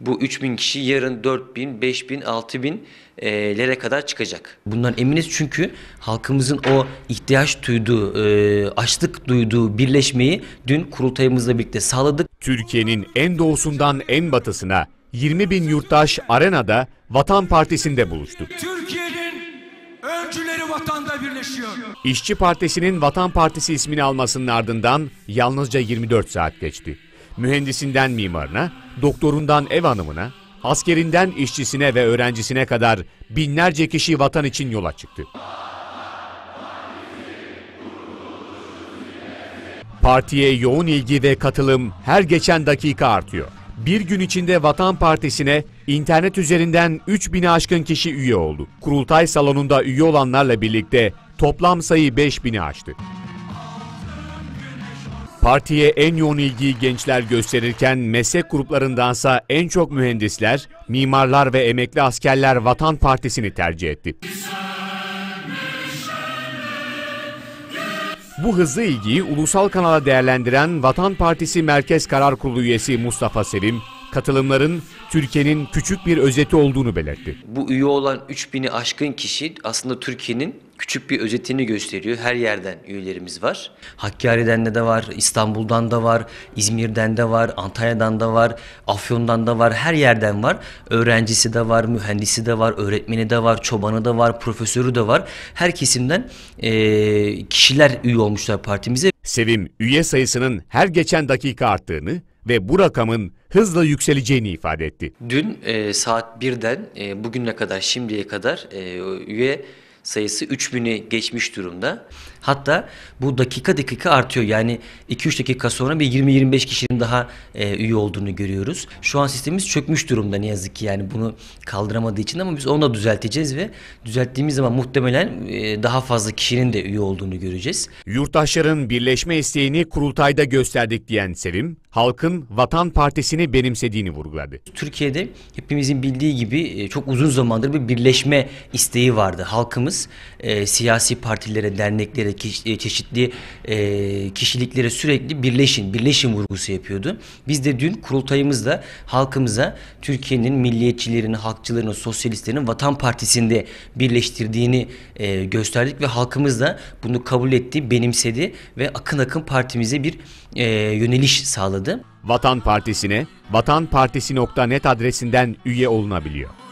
Bu 3000 kişi yarın 4000, 5000, 6000 e, lere kadar çıkacak. Bundan eminiz çünkü halkımızın o ihtiyaç duyduğu, e, açlık duyduğu birleşmeyi dün kurultayımızla birlikte sağladık. Türkiye'nin en doğusundan en batısına 20 bin yurttaş arenada Vatan Partisi'nde buluştu. Türkiye'nin öncüleri vatanda birleşiyor. İşçi Partisi'nin Vatan Partisi ismini almasının ardından yalnızca 24 saat geçti. Mühendisinden mimarına, doktorundan ev hanımına, askerinden işçisine ve öğrencisine kadar binlerce kişi vatan için yola çıktı. Partiye yoğun ilgi ve katılım her geçen dakika artıyor. Bir gün içinde Vatan Partisi'ne internet üzerinden 3000'i aşkın kişi üye oldu. Kurultay salonunda üye olanlarla birlikte toplam sayı 5000'i aştı. Partiye en yoğun ilgiyi gençler gösterirken meslek gruplarındansa en çok mühendisler, mimarlar ve emekli askerler Vatan Partisi'ni tercih etti. Bu hızlı ilgiyi ulusal kanala değerlendiren Vatan Partisi Merkez Karar Kurulu üyesi Mustafa Sevim, katılımların Türkiye'nin küçük bir özeti olduğunu belirtti. Bu üye olan 3000'i aşkın kişi aslında Türkiye'nin küçük bir özetini gösteriyor. Her yerden üyelerimiz var. Hakkari'den de var, İstanbul'dan da var, İzmir'den de var, Antalya'dan da var, Afyon'dan da var, her yerden var. Öğrencisi de var, mühendisi de var, öğretmeni de var, çobanı da var, profesörü de var. Her kesimden eee, kişiler üye olmuşlar partimize. Sevim, üye sayısının her geçen dakika arttığını ve bu rakamın hızla yükseleceğini ifade etti. Dün e, saat 1'den e, bugüne kadar şimdiye kadar e, üye sayısı 3000'i geçmiş durumda. Hatta bu dakika dakika artıyor. Yani 2-3 dakika sonra bir 20-25 kişinin daha e, üye olduğunu görüyoruz. Şu an sistemimiz çökmüş durumda ne yazık ki yani bunu kaldıramadığı için ama biz onu da düzelteceğiz ve düzelttiğimiz zaman muhtemelen e, daha fazla kişinin de üye olduğunu göreceğiz. Yurttaşların birleşme isteğini kurultayda gösterdik diyen Sevim, halkın Vatan Partisi'ni benimsediğini vurguladı. Türkiye'de hepimizin bildiği gibi e, çok uzun zamandır bir birleşme isteği vardı. Halkımız e, siyasi partilere, derneklere, e, çeşitli e, kişiliklere sürekli birleşin, birleşin vurgusu yapıyordu. Biz de dün kurultayımızda halkımıza Türkiye'nin milliyetçilerini, halkçılarını, sosyalistlerin Vatan Partisi'nde birleştirdiğini e, gösterdik ve halkımız da bunu kabul etti, benimsedi ve akın akın partimize bir e, yöneliş sağladı. Vatan Partisi'ne vatanpartisi.net adresinden üye olunabiliyor.